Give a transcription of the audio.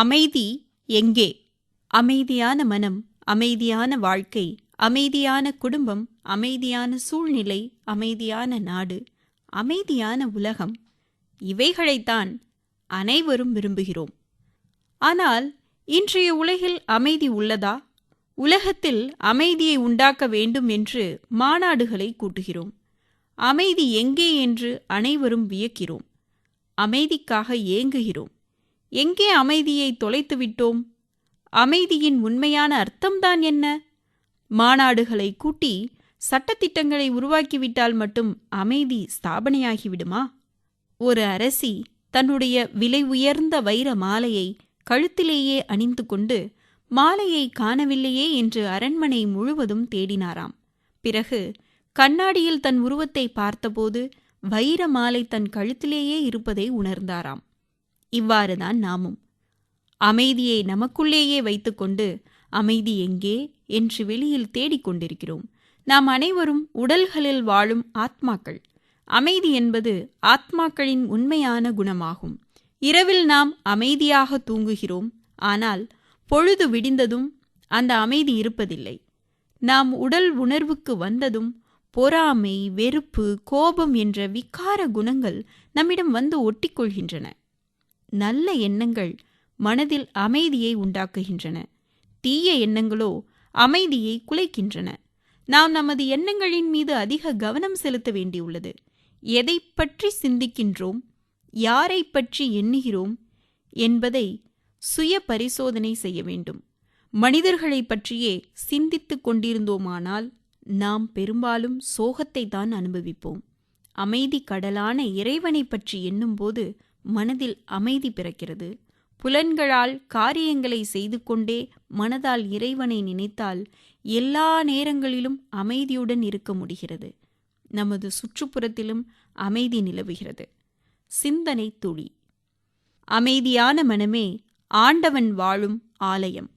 அமைதி எங்கே? அமைதியான மனம் அமைதியான வாழ்க்கை அமைதியான குடும்பம் அமைதியான சூழ்நிலை அமைதியான நாடு அமைதியான உலகம். இவைகளைத்தான் அனைவரும் விரும்புகிறோம். ஆனால் இன்றைய உலகில் அமைதி உள்ளதா? உலகத்தில் அமைதியை உண்டாக்க வேண்டும் என்று மாநாடுகளை கூட்டுகிறோம். அமைதி எங்கே என்று அனைவரும் வியக்கிறோம். அமைதிக்காக ஏங்குகிறோம். எங்கே அமைதியை தொலைத்து விட்டோம் அமைதியின் உண்மையான அர்த்தம்தான் என்ன? மாநாடுகளை கூட்டி சட்டத்திட்டங்களை உருவாக்கிவிட்டால் மட்டும் அமைதி ஸ்தாபனையாகிவிடுமா? ஒரு அரசி தன்னுடைய விலை உயர்ந்த வைர மாலையை கழுத்திலேயே அணிந்து கொண்டு மாலையை காணவில்லையே என்று அரண்மனை முழுவதும் தேடினாராம். பிறகு கண்ணாடியில் தன் உருவத்தை பார்த்தபோது வைர மாலை தன் கழுத்திலேயே இருப்பதை உணர்ந்தாராம். இவ்வாறுதான் நாமும். அமைதியை நமக்குள்ளேயே வைத்துக்கொண்டு அமைதி எங்கே என்று வெளியில் தேடிக்கொண்டிருக்கிறோம் நாம் அனைவரும் உடல்களில் வாழும் ஆத்மாக்கள். அமைதி என்பது ஆத்மாக்களின் உண்மையான குணமாகும். இரவில் நாம் அமைதியாக தூங்குகிறோம். ஆனால் பொழுது விடிந்ததும் அந்த அமைதி இருப்பதில்லை. நாம் உடல் உணர்வுக்கு வந்ததும் பொறாமை வெறுப்பு கோபம் என்ற விக்கார குணங்கள் நம்மிடம் வந்து ஒட்டிக்கொள்கின்றன. நல்ல எண்ணங்கள் மனதில் அமைதியை உண்டாக்குகின்றன. தீய எண்ணங்களோ அமைதியை குலைக்கின்றன. நாம் நமது எண்ணங்களின் மீது அதிக கவனம் செலுத்த வேண்டியுள்ளது. எதை பற்றி சிந்திக்கின்றோம்? யாரை பற்றி எண்ணுகிறோம்? என்பதை சுய பரிசோதனை செய்ய வேண்டும். மனிதர்களை பற்றியே சிந்தித்துக் கொண்டிருந்தோமானால் நாம் பெரும்பாலும் சோகத்தை தான் அனுபவிப்போம். அமைதி கடலான இறைவனை பற்றி எண்ணும்போது மனதில் அமைதி பிறக்கிறது. புலன்களால் காரியங்களை செய்து கொண்டே மனதால் இறைவனை நினைத்தால் எல்லா நேரங்களிலும் அமைதியுடன் இருக்க முடிகிறது. நமது சுற்றுப்புறத்திலும் அமைதி நிலவுகிறது. சிந்தனை துளி. அமைதியான மனமே ஆண்டவன் வாழும் ஆலயம்.